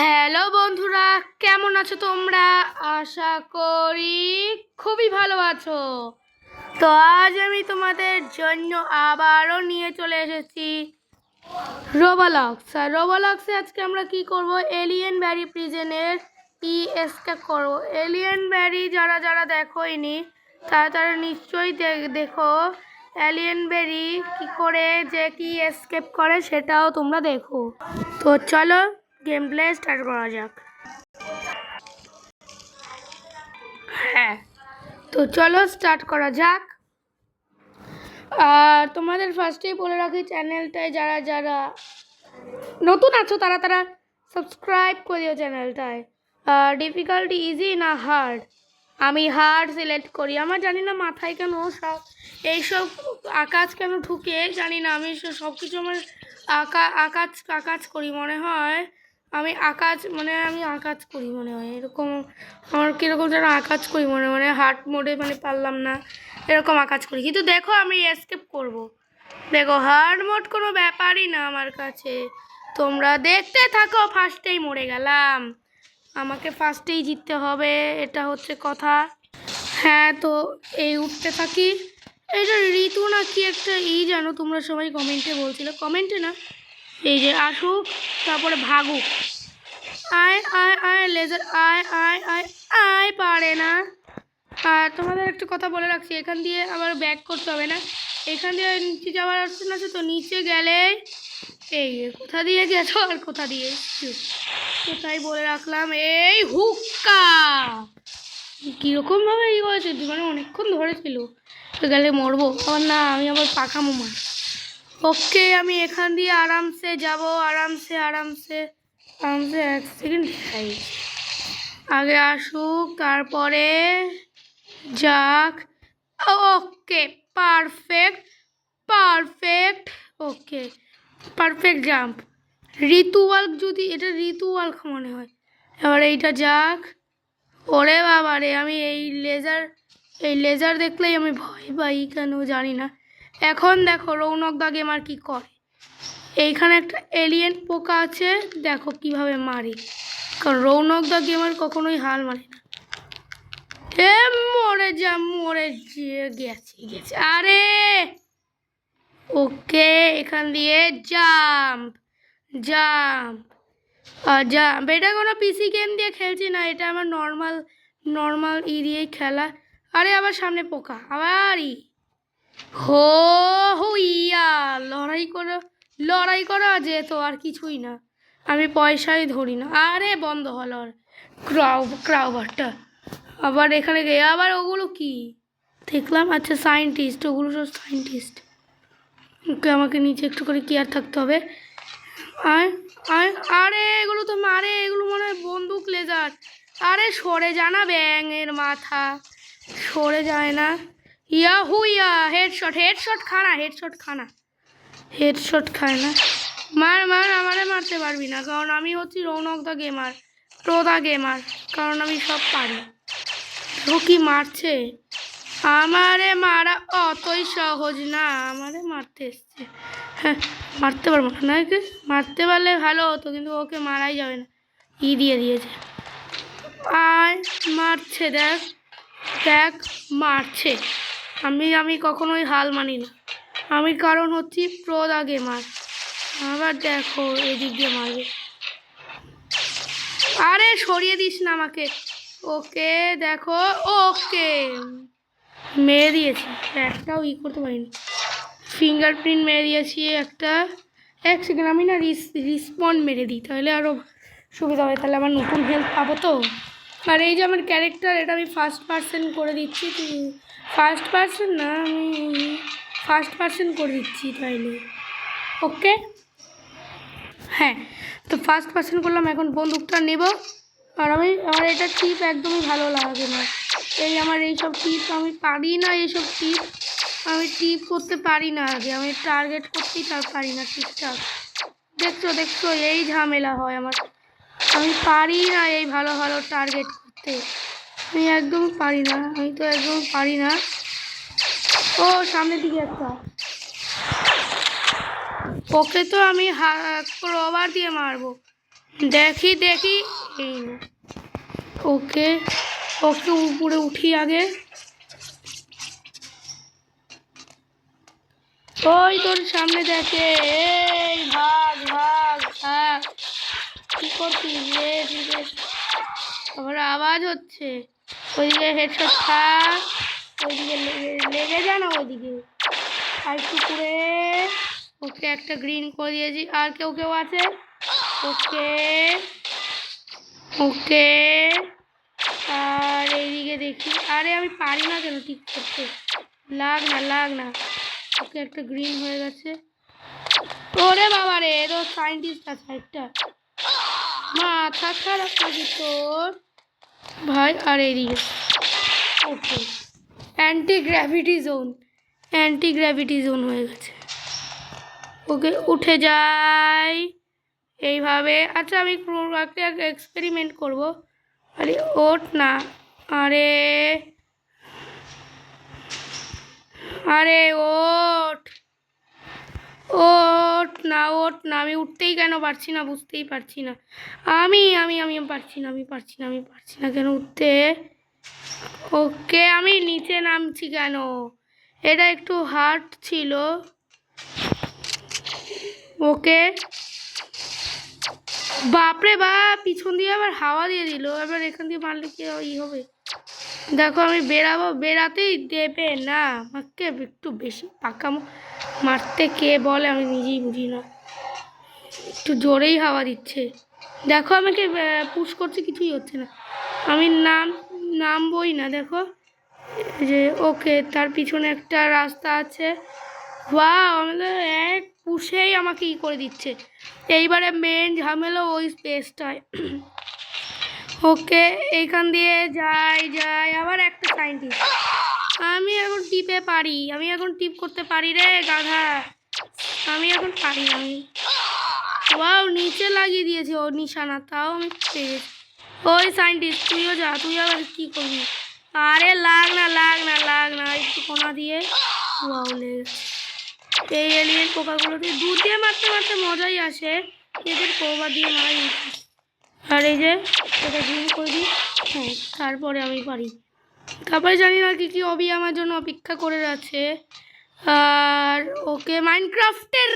Hello বন্ধুরা, কেমন আছো তোমরা? আশা করি খুবই ভালো আছো। তো আজ আমি তোমাদের জন্য আবারও নিয়ে চলে এসেছি রোবালক্স। আর রোবালক্সে আজকে আমরা কি করব? এলিয়েন ব্যারি প্রিজেনের ই এসকেপ করব। এলিয়েন ব্যারি যারা যারা দেখোইনি, তারা তারা নিশ্চয়ই দেখো এলিয়েন ব্যারি কি করে যে কি এসকেপ করে সেটাও তোমরা দেখো। তো চলো গেম প্লে স্টার্ট করা যাক। হ্যাঁ তো চলো স্টার্ট করা যাক। আর তোমাদের ফার্স্টেই বলে রাখি চ্যানেলটায় যারা যারা নতুন আছো, তারা তারা সাবস্ক্রাইব করিও চ্যানেলটায় ডিফিকাল্টি ইজি না হার্ড আমি হার্ড সিলেক্ট করি। আমার জানি না মাথায় কেন সব, এইসব আকাশ কেন ঢুকে, জানি না। আমি সব কিছু আমার আঁকা, আকাশ আকাশ করি, মনে হয় আমি আকাশ মানে আমি আকাশ করি মনে হয়। এরকম আমার কীরকম যেন আকাশ করি মনে মানে হার্ট মোডে মানে পারলাম না। এরকম আকাশ করি। কিন্তু দেখো আমি এসকেপ করব। দেখো হার্ড মোড কোনো ব্যাপারই না আমার কাছে। তোমরা দেখতে থাকো ফার্স্টেই মরে গেলাম। আমাকে ফার্স্টেই জিততে হবে, এটা হচ্ছে কথা। হ্যাঁ তো এই উঠতে থাকি। এইটা ঋতু না কি একটা ই জানো? তোমরা সবাই কমেন্টে বলছিলে। কমেন্টে না এই যে আসুক, তারপরে ভাগুক। আয় আয় আয় লেজার আয় আয় আয় আয়, পারে না। আর তোমাদের একটা কথা বলে রাখছি, এখান দিয়ে আবার ব্যাক করতে হবে না। এখান দিয়ে নিচে যাওয়ার অপশন আছে তো নিচে গেলে, এই কোথা দিয়ে গেছো আর কোথা দিয়ে তো তাই বলে রাখলাম? এই হুক্কা! কীরকমভাবে ই করেছে মানে অনেকক্ষণ ধরেছিল তো গেলে মরবো? আবার না, আমি আবার পাখামো মার ওকে, আমি এখান দিয়ে আরামসে যাব, আরামসে আরামসে আরামসে এক সেকেন্ড আগে আসুক, তারপরে যাক। Okay perfect perfect okay perfect jump ঋতু ওয়াল্ক যদি, এটা ঋতু ওয়াল্ক মনে হয়। এবার এইটা যাক। ওরে বাবা রে আমি এই লেজার এই লেজার দেখলেই আমি ভয় পাই কেন জানি না। এখন দেখো রৌনক দা গেমার কি করে? এইখানে একটা এলিয়েন পোকা আছে, দেখো কীভাবে মারে। কারণ রৌনক দা গেমার কখনোই হাল মারে না। এ, মরে যা, মরে যে- গেছে গেছে। আরে! ওকে, এখান দিয়ে জাম্প জাম্প জাম্প। এটা কোনো পিসি গেম দিয়ে খেলছি না, এটা আমার নর্মাল নর্মাল ই দিয়েই খেলা। আরে, আবার সামনে পোকা আবার ই হো হো ইয়া লড়াই করো, লড়াই করা যেত আর কিছুই না। আমি পয়সাই ধরি না। আরে বন্ধ হলো আর ক্রাউ, ক্রাউবারটা। আবার এখানে গিয়ে আবার ওগুলো কি? দেখলাম আচ্ছা সায়েন্টিস্ট ওগুলো সব সায়েন্টিস্ট ওকে, আমাকে নিচে একটু করে কেয়ার থাকতে হবে। আর আর আরে, এগুলো তো মারে, এগুলো মনে হয় বন্দুক লেজার। আরে, সরে জানা ব্যাঙের মাথা। সরে যায় না। Yeah who yeah headshot headshot খানা। হেডশট খানা? হেডশট খায় না মার মার, আমারে মারতে পারবি না, কারণ আমি হচ্ছি Rounak the gamer pro the gamer কারণ আমি সব পারি। ও কি মারছে? আমারে মারা অতই সহজ না, আমারে মারতে এসছে। হ্যাঁ মারতে পারব না নাকি মারতে পারলে ভালো হতো, কিন্তু ওকে মারাই যাবে না। ই দিয়ে দিয়েছে। আয়, মারছে, দেখ দেখ, মারছে। আমি আমি কখনোই হাল মানি না। আমি কারণ হচ্ছি প্রো দা গেমার আবার দেখো এদিক দিয়ে মারবে। আরে সরিয়ে দিস না আমাকে। ওকে, দেখো, ওকে। মেরে দিয়েছি। একটাও ই করতে পারিনি। ফিঙ্গারপ্রিন্ট মেরে দিয়েছি, একটা। এক সেকেন্ড আমি না রিস রিসপন্ড মেরে দিই, তাহলে আরও সুবিধা হবে তাহলে আমার নতুন হেল্প পাবো তো? আর এই যে আমার ক্যারেক্টার এটা আমি ফার্স্ট পার্সেন্ট করে দিচ্ছি ফার্স্ট পার্সন না, আমি ফার্স্ট পার্সন করে দিচ্ছি তাইলে। ওকে হ্যাঁ তো ফার্স্ট পার্সন করলাম, এখন বন্দুকটা নেব। আর আমি, আমার এটা টিপ একদমই ভালো লাগে না। এই আমার এইসব টিপ আমি পারি না এইসব টিপ আমি টিপ করতে পারি না আগে, আমি টার্গেট করতেই তার পারি না ঠিকঠাক। দেখছ দেখছ, এই ঝামেলা হয় আমার। আমি পারি না এই ভালো ভালো টার্গেট করতে। আমি একদম পারি না, আমি তো একদম পারি না। ও, সামনের দিকে একটা। ওকে তো আমি রবার দিয়ে মারবো। দেখি দেখি। এই। ওকে ওকে উপরে উঠি আগে। ওই তোর সামনে দেখে। এই ভাগ ভাগ ভাগ। কি করছিস আবার আওয়াজ হচ্ছে। ওইদিকে হেডশট খা ওইদিকে লেগে যা না ওইদিকে। আর একটু ওকে একটা গ্রিন করে দিয়েছি। আর কেউ কেউ আছে? ওকে ওকে। আর এইদিকে দেখি। আরে আমি পারি না কেন ঠিক করতে? লাগ না লাগ না। ওকে একটা গ্রিন হয়ে গেছে। ওরে বাবা রে তো সাইন্টিস্ট আছে একটা মাথা খারাপ নাকি তোর। ভাই আর এইদিকে okay. Anti gravity zone anti gravity zone হয়ে গেছে। ওকে, উঠে যাই। এইভাবে। আচ্ছা আমি একটা এক্সপেরিমেন্ট করব। আরে, ওঠ না। আরে। আরে, ওঠ। ওঠ না ওট না, আমি উঠতেই কেন পারছি না, বুঝতেই পারছি না। আমি আমি আমি পারছি না, আমি পারছি না, আমি পারছি না কেন উঠতে? ওকে, আমি নিচে নামছি কেন? এটা একটু হার্ড ছিল। ওকে। বাপরে বাপ, পিছন দিয়ে আবার হাওয়া দিয়ে দিল। এবার এখান দিয়ে মারলে কি ই হবে? দেখো, আমি বেরাবো বেড়াতেই দেবে না। আমাকে একটু বেশি পাকা ম- মারতে কে বলে আমি নিজেই বুঝি না। একটু জোরেই হাওয়া দিচ্ছে। দেখো আমাকে পুশ করছে, কিছুই হচ্ছে না। আমি নাম, নামবই না, দেখো। যে ওকে তার পিছনে একটা রাস্তা আছে। ওয়াও আমাদের এক পুষেই আমাকে ই করে দিচ্ছে। এইবারে মেন ঝামেলা ওই স্পেসটায় ওকে এইখান দিয়ে যাই যাই, আবার একটা সাইন্টিস্ট আমি এখন টিপে পারি, আমি এখন টিপ করতে পারি রে গাধা। আমি এখন পারি আমি। ওয়াও, নিচে লাগিয়ে দিয়েছে ও নিশানা, তাও আমি পেরেছি ওই সাইন্টিস্ট, তুইও যা, তুই আবার কী করবি? আরে লাগ না লাগ না লাগ না, একটু কোনা দিয়ে। ওয়াও এই এলিয়েন পোকাগুলোতে দুধ দিয়ে মারতে মারতে মজাই আসে। এদের কোবা দিয়ে মারাই আর এই যে, এটা গ্রিন করে হ্যাঁ তারপরে আমি পারি। তারপরে জানি না কি কি অবি আমার জন্য অপেক্ষা করে আছে আর ওকে মাইনক্রাফটের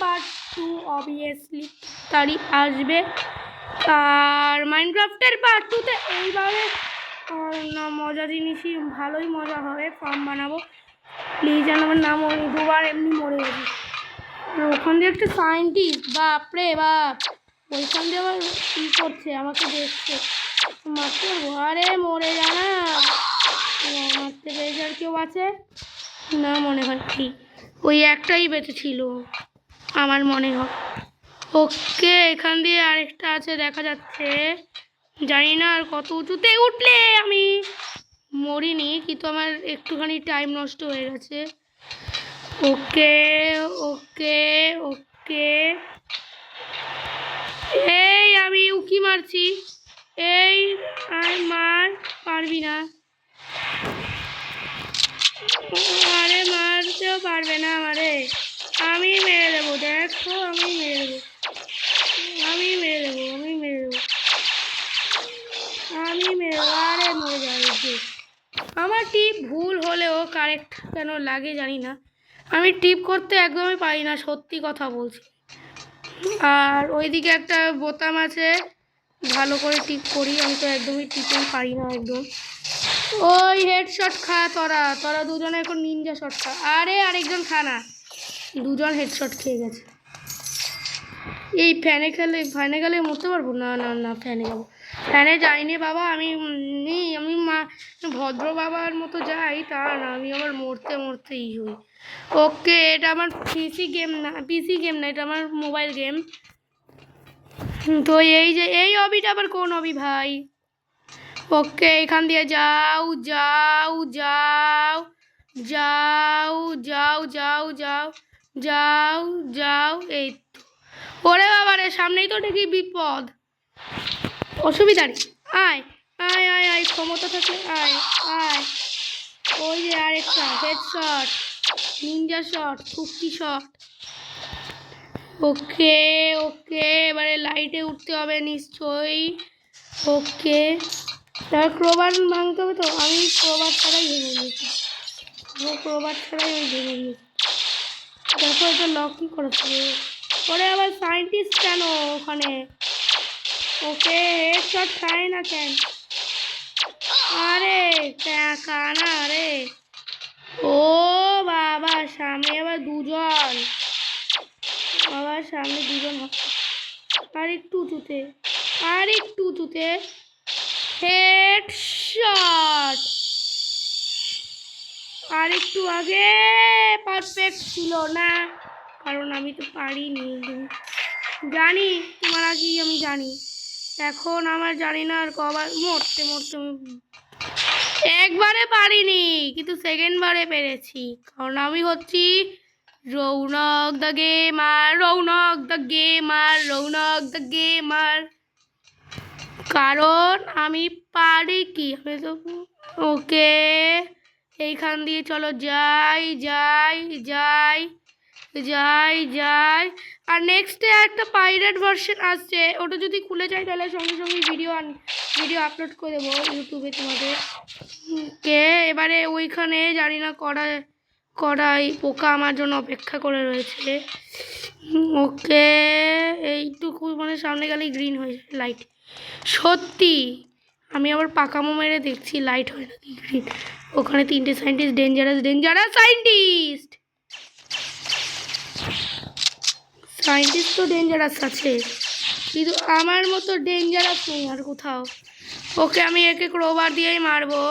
পার্ট টু অবভিয়াসলি তারই আসবে। আর মাইনক্রাফটের পার্ট টুতে এইভাবে মজা জিনিসই, ভালোই মজা হবে ফার্ম বানাবো। প্লিজ যেন আমার নাম ওই দুবার এমনি মরে আর ওখান দিয়ে একটা সায়েন্টিস্ট বাপরে বাপ। ওইখান দিয়ে আবার কী করছে, আমাকে দেখছে। মারতে পারব আরে মরে যা মারতে পেরেছে আর কেউ আছে? না মনে হয় ঠিক ওই একটাই বেঁচে ছিল, আমার মনে হয়। ওকে, এখান দিয়ে আরেকটা আছে, দেখা যাচ্ছে। জানি না আর কত উঁচুতে উঠলে আমি মরিনি, কিন্তু আমার একটুখানি টাইম নষ্ট হয়ে গেছে। ওকে ওকে ওকে। এই আমি উকি মারছি। এই আর মার পারবি না। আরে মারতেও পারবে না আমারে। আমি মেরে দেবো, দেখো, আমি মেরে দেবো। আমি মেরে দেবো, আমি মেরে দেবো। আমি মেরে আরে মরে যাবে আমার টিপ ভুল হলেও কারেক্ট কেন লাগে জানি না। আমি টিপ করতে একদমই পারি না, সত্যি কথা বলছি। আর ওইদিকে একটা বোতাম আছে, ভালো করে টিপ করি, আমি তো একদমই টিপেই পারি না একদম। ওই হেডশট খা তোরা। তোরা দুজনে এখন নিনজা শট খা। আরে, আরেকজন খা না। দুজন হেডশট খেয়ে গেছে। এই ফ্যানে খেলে ফ্যানে গেলে মরতে পারব? না না না ফ্যানে যাব। ফ্যানে যাইনি বাবা, আমি নেই। আমি মা, ভদ্র বাবার মতো যাই, তা না। আমি আবার মরতে, মরতেই হই। ওকে, এটা আমার পিসি গেম না। পিসি গেম না, এটা আমার মোবাইল গেম তো এই যে, এই অবিটা আবার কোন অবি ভাই? ওকে এখান দিয়ে যাও যাও যাও যাও যাও যাও যাও যাও যাও, এই তো। ওরে বাবা রে, সামনেই তো দেখি বিপদ। অসুবিধা নেই। আয় আয় আয় আয়, ক্ষমতা থাকলে আয় আয়। ওই যে আর আরেকটা head shot ninja shot cookie shot okay okay, এবারে লাইটে উঠতে হবে নিশ্চয়ই। ওকে। তার ক্রোবার ভাঙতে হবে তো, আমি ক্রোবার ছাড়াই ভেঙে দিয়েছি ও ক্রোবার ছাড়াই আমি ভেঙে দিয়েছি দেখো এটা লক কি করেছে ওরে আবার সায়েন্টিস্ট কেন ওখানে? ওকে হেডশট খায় না কেন? আরে কানা আরে ও বাবা, সামনে আবার দুজন। আবার সামনে দুজন হবে। আর একটু উঁচুতে, আর একটু উঁচুতে হেড শট আর একটু আগে পারফেক্ট ছিল না, কারণ আমি তো পারিনি। জানি, তোমার আগেই আমি জানি। এখন আমার জানি না আর কবার, মরতে মরতে একবারে পারিনি, কিন্তু সেকেন্ডবারে পেরেছি। কারণ আমি হচ্ছি Rounak the gamer Rounak the gamer Rounak the gamer কারণ আমি পারি কি? আমি তো ওকে এইখান দিয়ে চলো, যাই যাই যাই যাই যাই। আর নেক্সটে একটা পাইরেট ভার্সন আসছে, ওটা যদি খুলে যায় তাহলে সঙ্গে সঙ্গে ভিডিও আন ভিডিও আপলোড করে দেবো ইউটিউবে তোমাদের। কে? এবারে ওইখানে জানি না কড়া করাই পোকা আমার জন্য অপেক্ষা করে রয়েছে। ওকে, এইটুকু মানে সামনে গেলেই গ্রিন হয়ে যায় লাইট সত্যি আমি আবার পাকামো মেরে দেখছি লাইট হয় গ্রিন ওখানে তিনটে scientist dangerous dangerous scientist scientist তো ডেঞ্জারাস আছে, কিন্তু আমার মতো ডেঞ্জারাস নেই আর কোথাও। ওকে আমি একে ক্রোবার দিয়েই মারবো।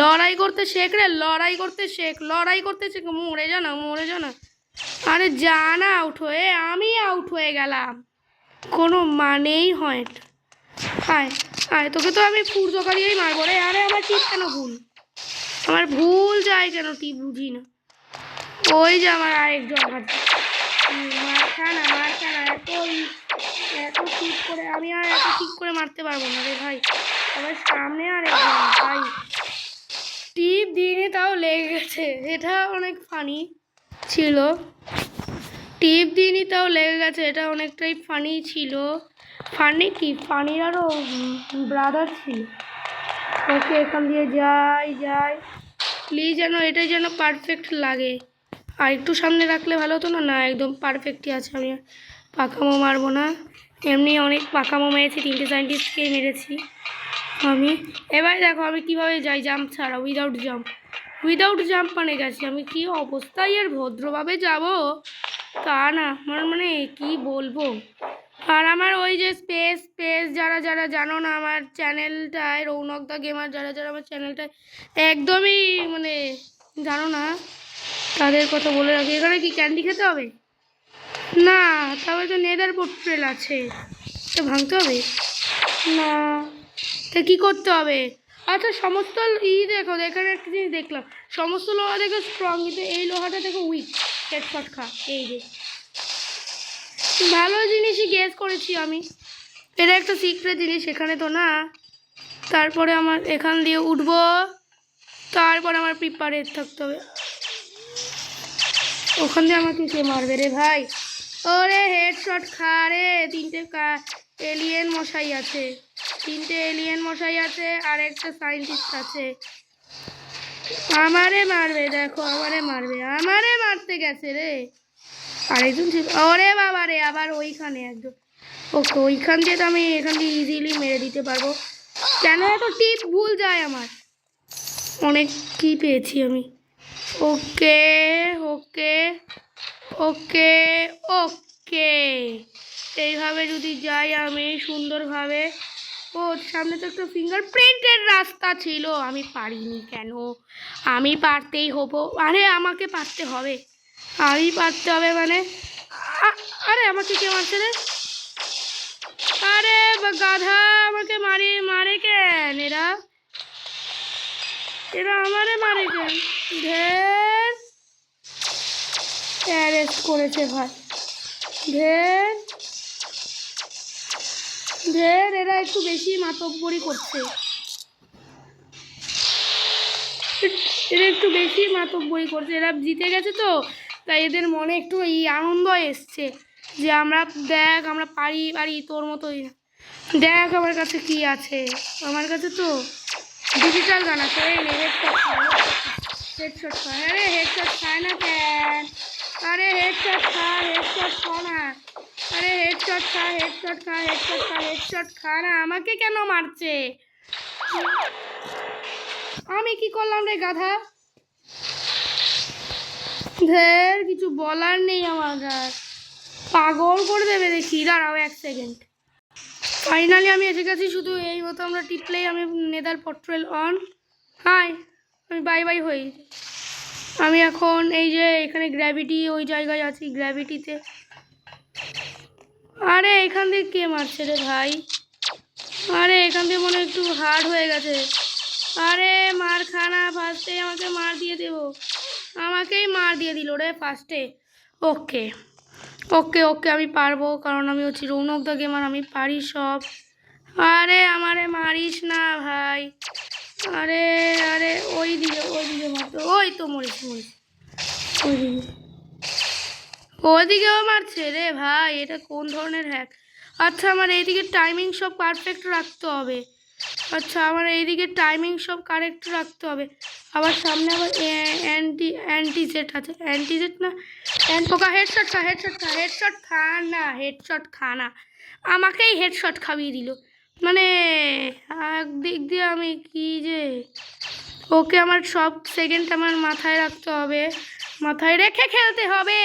লড়াই করতে শেখ রে, লড়াই করতে শেখ, লড়াই করতে শেখ, মরে যা না, মরে যা না। আরে যা না আউট হয়ে, আমি আউট হয়ে গেলাম। কোনো মানেই হয় না। আয় তোকে তো আমি ফুরজকারিয়েই মারবো রে। আরে, আমার টিপ কেন ভুল? আমার ভুল যায় কেন টিপ বুঝি না। ওই যে আমার আরেকজন হাতে মারখা না মারখা না, এত ই- এত ঠিক করে আমি আর এত ঠিক করে মারতে পারব না রে ভাই। আবার সামনে আর একজন ভাই। টিপ দিনে তাও লেগে গেছে। এটা অনেক ফানি ছিল। টিপ দিনই তাও লেগে গেছে। এটা অনেকটাই ফানি ছিল। ফানি কি? ফানির আরও ব্রাদার ছিল। ওকে এখান দিয়ে যাই যাই। প্লিজ যেন এটাই যেন পারফেক্ট লাগে। আর একটু সামনে রাখলে ভালো হতো না? না, একদম পারফেক্টই আছে। আমি পাকামো মারবো না। এমনি অনেক পাকামো মেরেছি, তিনটে সায়েন্টিস্টকে মেরেছি আমি। এবার দেখো আমি কীভাবে যাই জাম্প ছাড়া উইদাউট জাম্প উইদাউট জাম্প মানে গেছি। আমি কি অবস্থায় আর ভদ্রভাবে যাব? তা না, আমার মানে কি বলব? আর আমার ওই যে স্পেস স্পেস যারা যারা জানো না আমার চ্যানেলটায় রৌনক দা গেমার যারা যারা আমার চ্যানেলটায় একদমই মানে জানো না, তাদের কথা বলে রাখি। এখানে কি ক্যান্ডি খেতে হবে? না তবে তো নেদার পোর্ট্রেল আছে। তো ভাঙতে হবে? না, তা কী করতে হবে? আচ্ছা সমস্ত ই দেখো, এখানে একটা জিনিস দেখলাম। সমস্ত লোহা দেখো স্ট্রং কিন্তু এই লোহাটা দেখো উইক হেডশট খা, এই যে। ভালো জিনিসই গেস করেছি আমি। এটা একটা সিক্রেট জিনিস এখানে তো না। তারপরে আমার এখান দিয়ে উঠবো। তারপরে আমার প্রিপারেট থাকতে হবে। ওখান দিয়ে আমাকে কে মারবে রে ভাই? ওরে হেডশট খা রে। তিনটে এলিয়েন মশাই আছে। তিনটে এলিয়েন মশাই আছে, আর একটা সায়েন্টিস্ট আছে। আমারে মারবে, দেখো, আমারে মারবে, আমারে মারতে গেছে রে। আরেকজন ছিল ওরে বাবা রে, আবার ওইখানে একজন। ওকে, ওইখান দিয়ে তো আমি এখান দিয়ে ইজিলি মেরে দিতে পারব। কেন এত টিপ ভুল যায় আমার? অনেক কি পেয়েছি আমি। ওকে ওকে ওকে ওকে। এইভাবে যদি যাই আমি সুন্দরভাবে। ও, সামনে তো একটা ফিঙ্গার প্রিন্টের রাস্তা ছিল। আমি পারিনি কেন? আমি পারতেই হব। আরে, আমাকে পারতে হবে। আমি পারতে হবে মানে। আরে, আমাকে কে মারছে রে। আরে গাধা আমাকে মারি মারে কেন এরা? এরা আমারে মারে কেন? ঢের। অ্যারেস্ট করেছে ভাই। ঢের। ঢের, এরা একটু বেশি মাতব্বরি করছে। এরা একটু বেশি মাতব্বরি করছে। এরা জিতে গেছে তো। তাই এদের মনে একটু এই আনন্দ এসছে যে আমরা দেখ, আমরা পারি পারি তোর মতোই। দেখ আমার কাছে কি আছে। আমার কাছে তো ডিজিটাল গান আছে। নে হেডশট হেডশট খা আরে হেডশট খায় না কেন? আরে হেডশট খা হেডশট খা না। আরে হেডশট খা হেডশট খা হেডশট খা হেডশট খা না। আমাকে কেন মারছে? আমি কি করলাম রে গাধা? ধের, কিছু বলার নেই আমার আর। পাগল করে দেবে দেখি। দাঁড়াও এক সেকেন্ড ফাইনালি আমি এসে গেছি শুধু এই মতো আমরা টিপলেই আমি নেদার পট্রেল অন হাই আমি বাই বাই হই। আমি এখন এই যে এখানে গ্র্যাভিটি ওই জায়গায় আছি গ্র্যাভিটিতে আরে, এখান থেকে কে মারছে রে ভাই? আরে, এখান থেকে মনে একটু হার্ড হয়ে গেছে। আরে মার খানা ফার্স্টে আমাকে মার দিয়ে দেবো। আমাকেই মার দিয়ে দিল রে ফার্স্টে ওকে ওকে ওকে আমি পারব, কারণ আমি হচ্ছি রৌনক দা গেমার আমি পারি সব। আরে আমারে মারিস না ভাই। আরে আরে, ওই দিকে ওই দিকে মারতো ওই তো মরিস মরিস। ওই দিকে। মারছে রে ভাই, এটা কোন ধরনের হ্যাক আচ্ছা আমার এইদিকে টাইমিং সব পারফেক্ট রাখতে হবে। আচ্ছা আমার এইদিকে টাইমিং সব কারেক্ট রাখতে হবে। আবার সামনে আবার অ্যান্টি অ্যান্টি জেট আছে। অ্যান্টি জেট না অ্যান্ড পোকা হেডশট খা হেডশট খা হেডশট খা না হেডশট খা না। আমাকেই হেডশট খাইয়ে দিল। মানে একদিক দিয়ে আমি কি যে, ওকে আমার সব সেকেন্ড আমার মাথায় রাখতে হবে। মাথায় রেখে খেলতে হবে।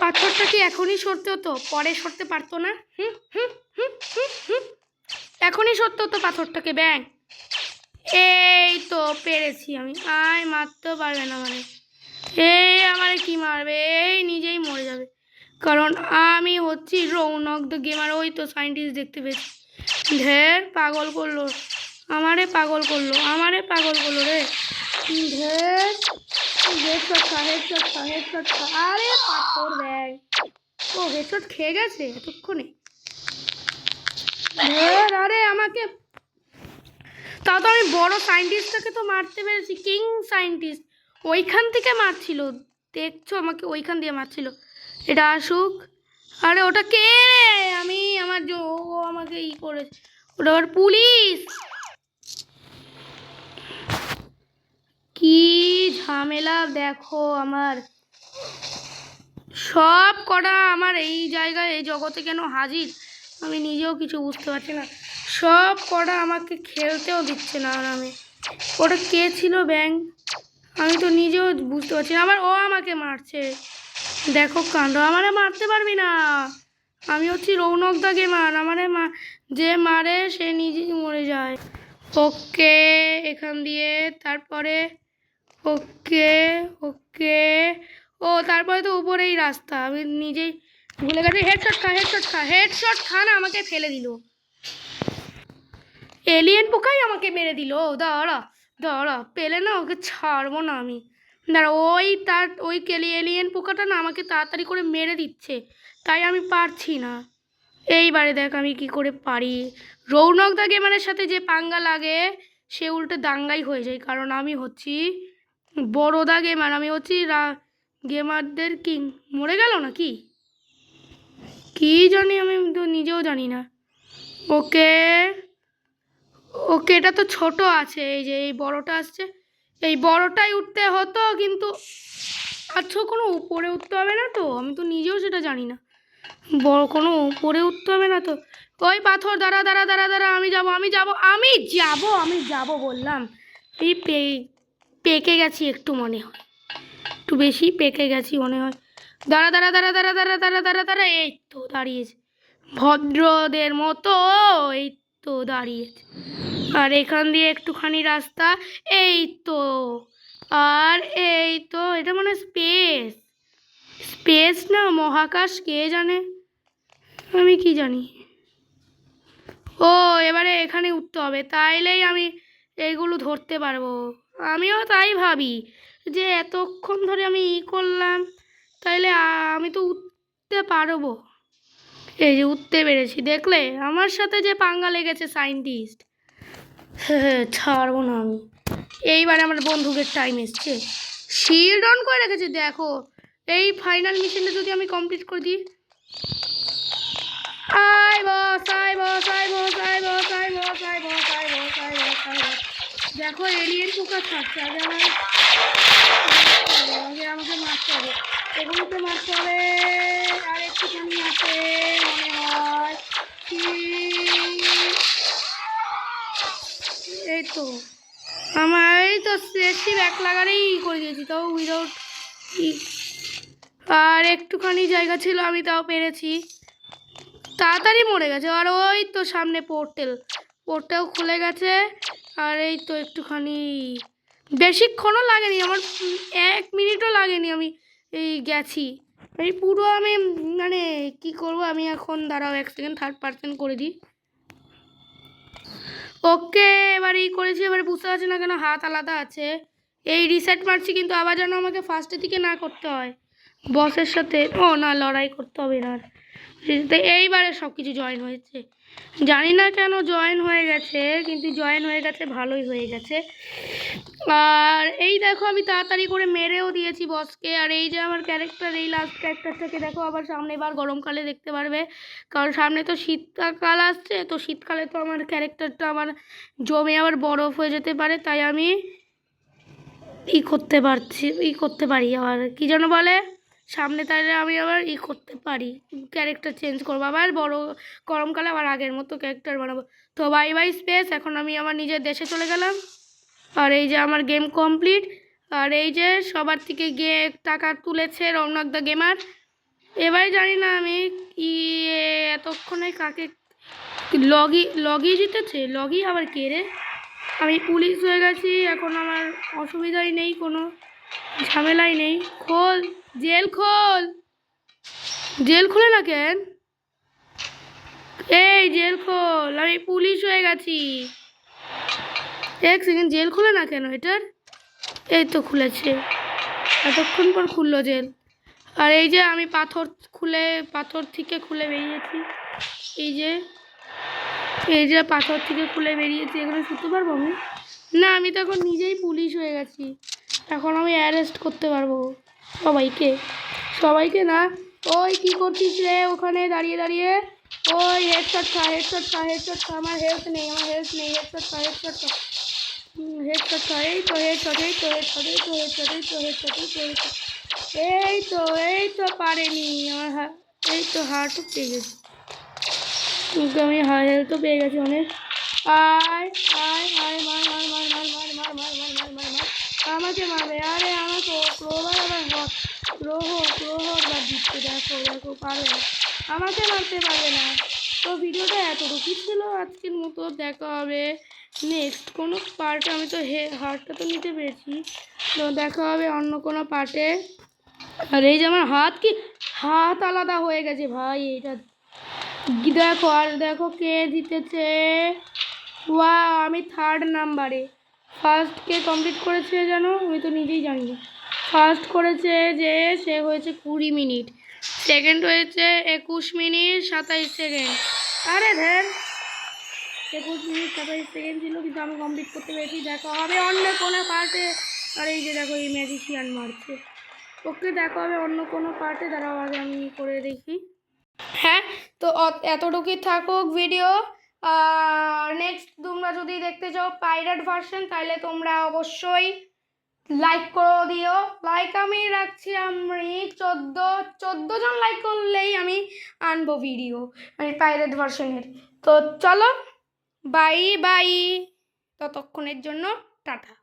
পাথরটা কি এখনই সরতে হতো? পরে সরতে পারতো না? হুম হুম হুম হুম হুম। এখনই সরতে হতো পাথরটাকে, ব্যাং। এই তো পেরেছি আমি। আয় মারতেও পারবে না মানে এই আমারে কি মারবে? এই নিজেই মরে যাবে। কারণ আমি হচ্ছি রৌনক দ্য গেমার। ওই তো সায়েন্টিস্ট দেখতে পেয়েছি। ঢের পাগল করল। আমারে পাগল করল। আমারে পাগল করল রে। ঢের। আরে ও খেয়ে গেছে এতক্ষণে। আরে আমাকে তাও তো আমি বড় সায়েন্টিস্টটাকে তো মারতে পেরেছি কিং সায়েন্টিস্ট ওইখান থেকে মারছিল, দেখছ আমাকে ওইখান দিয়ে মারছিল। এটা আসুক। আরে ওটা কে আমি আমার যে ও আমাকে ই করেছে। ওটা আবার পুলিশ। কি ঝামেলা দেখো আমার। সব কটা আমার এই জায়গায়, এই জগতে কেন হাজির? আমি নিজেও কিছু বুঝতে পারছি না। সব কটা আমাকে খেলতেও দিচ্ছে না আমি। ওটা কে ছিল ব্যাং? আমি তো নিজেও বুঝতে পারছি না। আবার ও আমাকে মারছে। দেখো কাণ্ড, আমারে মারতে পারবি না। আমি হচ্ছি রৌনক দা গেমার। আমারে মা, যে মারে সে নিজেই মরে যায়। ওকে, এখান দিয়ে। তারপরে? ওকে ওকে। ও, তারপরে তো উপরেই রাস্তা। আমি নিজেই ভুলে গেছি। হেডশট খা হেডশট খা হেডশট খা না, আমাকে ফেলে দিল। এলিয়েন পোকাই আমাকে মেরে দিল। দাঁড়া দাঁড়া, পেলে না ওকে ছাড়বো না আমি। দাঁড়া, ওই তার, ওই কেলি এলিয়েন পোকাটা না আমাকে তাড়াতাড়ি করে মেরে দিচ্ছে। তাই আমি পারছি না। এইবারে দেখ আমি কি করে পারি। রৌনক দা গেমারের সাথে যে পাঙ্গা লাগে, সে উল্টে দাঙ্গাই হয়ে যায়। কারণ আমি হচ্ছি বড়দা গেমার আমি হচ্ছি রা- গেমারদের কিং মরে গেল নাকি? কি জানি আমি তো নিজেও জানি না। ওকে ওকে এটা তো ছোট আছে এই যে এই বড়টা আসছে এই বড়টাই উঠতে হতো কিন্তু আচ্ছা কোনো উপরে উঠতে হবে না তো আমি তো নিজেও সেটা জানি না বড় কোনো উপরে উঠতে হবে না তো ওই পাথর দাঁড়া দাঁড়া দাঁড়া দাঁড়া আমি যাব আমি যাব আমি যাব আমি যাব বললাম এই পে পেকে গেছি একটু মনে হয় একটু বেশি পেকে গেছি মনে হয় দাঁড়া দাঁড়া দাঁড়া দাঁড়া দাঁড়া দাঁড়া দাঁড়া দাঁড়া এই তো দাঁড়িয়েছে ভদ্রদের মতো এই তো দাঁড়িয়েছে আর এখান দিয়ে একটুখানি রাস্তা, এই তো। আর এই তো, এটা মানে স্পেস। স্পেস না, মহাকাশ, কে জানে? আমি কি জানি? ও, এবারে এখানে উঠতে হবে, তাইলেই আমি এইগুলো ধরতে পারব। আমিও তাই ভাবি যে এতক্ষণ ধরে আমি ই করলাম, তাইলে আমি তো উঠতে পারব। এই যে উঠতে পেরেছি, দেখলে? আমার সাথে যে পাঙ্গা লেগেছে সায়েন্টিস্ট হ্যাঁ ছাড়বো না আমি। এইবার আমার বন্দুকের টাইম এসছে। শিল্ড অন করে রেখেছে, দেখো। এই ফাইনাল মিশনটা যদি আমি কমপ্লিট করে দিই। দেখো এলিয়েন পোকা থাকছে আগে আমার আগে আমাকে মারতে হবে। এগুলোকে মারতে হবে। আর একটুখানি আছে, মনে হয়। এই তো। আমার এই তো সেফটি ব্যাক লাগারেই করে দিয়েছি, তাও উইদাউট আর একটুখানি জায়গা ছিল, আমি তাও পেরেছি। তাড়াতাড়ি মরে গেছে, আর ওই তো সামনে পোর্টেল পোর্টেল খুলে গেছে, আর এই তো একটুখানি বেশিক্ষণও লাগেনি, আমার এক মিনিটও লাগেনি আমি এই গেছি। এই পুরো আমি মানে কি করব, আমি এখন দাঁড়াও, এক সেকেন্ড থার্ড পার্সেন্ট করে দিই। ওকে এবার এই করেছি, এবার বুঝতে পারছি না কেন হাত আলাদা আছে। এই রিসেট মারছি কিন্তু আবার যেন আমাকে ফার্স্টের দিকে না করতে হয়। বসের সাথে, ও না, লড়াই করতে হবে না এইবারে সব কিছু জয়েন হয়েছে। জানি না কেন জয়েন হয়ে গেছে, কিন্তু জয়েন হয়ে গেছে, ভালোই হয়ে গেছে। আর এই দেখো আমি তাড়াতাড়ি করে মেরেও দিয়েছি বসকে আর এই যে আমার ক্যারেক্টার এই লাস্ট ক্যারেক্টারটাকে দেখো আবার সামনে এবার গরমকালে দেখতে পারবে। কারণ সামনে তো শীতকাল আসছে, তো শীতকালে তো আমার ক্যারেক্টারটা আমার জমে আবার বরফ হয়ে যেতে পারে। তাই আমি ই করতে পারছি, ই করতে পারি। আবার কি যেন বলে, সামনে তাহলে আমি আবার ই করতে পারি। ক্যারেক্টার চেঞ্জ করব। আবার বড় গরমকালে আবার আগের মতো ক্যারেক্টার বানাবো। তো বাই বাই স্পেস এখন আমি আমার নিজের দেশে চলে গেলাম। আর এই যে আমার গেম কমপ্লিট আর এই যে সবার থেকে গিয়ে টাকা তুলেছে রৌনক দ্য গেমার এবারে জানি না আমি কি এতক্ষণে কাকে লগই লগই জিতেছে? লগই আবার কে রে? আমি পুলিশ হয়ে গেছি, এখন আমার অসুবিধাই নেই, কোনো ঝামেলাই নেই। খোল, জেল খোল। জেল খুলে না কেন? এই জেল খোল, আমি পুলিশ হয়ে গেছি। এক সেকেন্ড, জেল খুলে না কেন এটার? এই তো খুলেছে। এতক্ষণ পর খুললো জেল। আর এই যে আমি পাথর খুলে, পাথর থেকে খুলে বেরিয়েছি। এই যে এই যে পাথর থেকে খুলে বেরিয়েছি। এগুলো শুতে পারব আমি? না, আমি তো এখন নিজেই পুলিশ হয়ে গেছি। এখন আমি অ্যারেস্ট করতে পারব সবাইকে। সবাইকে না? ওই কি করছিস রে ওখানে? দাঁড়িয়ে দাঁড়িয়ে। ওই হেডশট খা হেডশট খা হেডশট খা। আমার হেলথ নেই, আমার হেলথ নেই। হেডশট খা হেডশট খা। হেডশট এই তো হেডশট এই তো হেডশট এই তো হেডশট এই তো এই তো এই তো এই তো পারেনি আমার এই তো হার্টও পেয়ে গেছি কিন্তু আমি হেলথও পেয়ে গেছি অনেক আয় আয় মার মার মার মার মার মার মার মার মার মার মার আমাকে মারবে আরে আমাকে প্রভার আবার হ- প্রহর প্রহর বা দিচ্ছে দেখো দেখো পারবে না আমাকে মারতে পারবে না। তো ভিডিওটা এতটুকুই ছিল। আজকের মতো দেখা হবে। নেক্সট কোনো পার্টে আমি তো হে হারটা তো নিতে পেরেছি। তো দেখা হবে অন্য কোনো পার্টে আর এই যে আমার হাত কি, হাত আলাদা হয়ে গেছে ভাই কি দেখো, আর দেখো কে জিতেছে। ওয়া আমি থার্ড নাম্বারে ফার্স্ট কে কমপ্লিট করেছে যেন আমি তো নিজেই জানি না। ফার্স্ট করেছে যে, সে হয়েছে কুড়ি মিনিট। সেকেন্ড হয়েছে একুশ মিনিট সাতাইশ সেকেন্ড। আরে ধের একুশ মিনিট সাতাইশ সেকেন্ড ছিল, কিন্তু আমি কমপ্লিট করতে পেরেছি। দেখা, হবে অন্য কোনো পার্টে আর এই যে দেখো, এই ম্যাজিশিয়ান মারছে। ওকে দেখা, হবে অন্য কোনো পার্টে দাঁড়াও, আগে আমি করে দেখি। হ্যাঁ তো এতটুকুই থাকুক ভিডিও নেক্সট তোমরা যদি দেখতে চাও পাইরেট ভার্সন তাহলে তোমরা অবশ্যই লাইক করে দিও। লাইক আমি রাখছি আমি চোদ্দ চোদ্দ জন লাইক করলেই আমি আনব ভিডিও মানে পাইরেট ভার্সনের তো চলো বাই বাই। ততক্ষণের জন্য টাটা।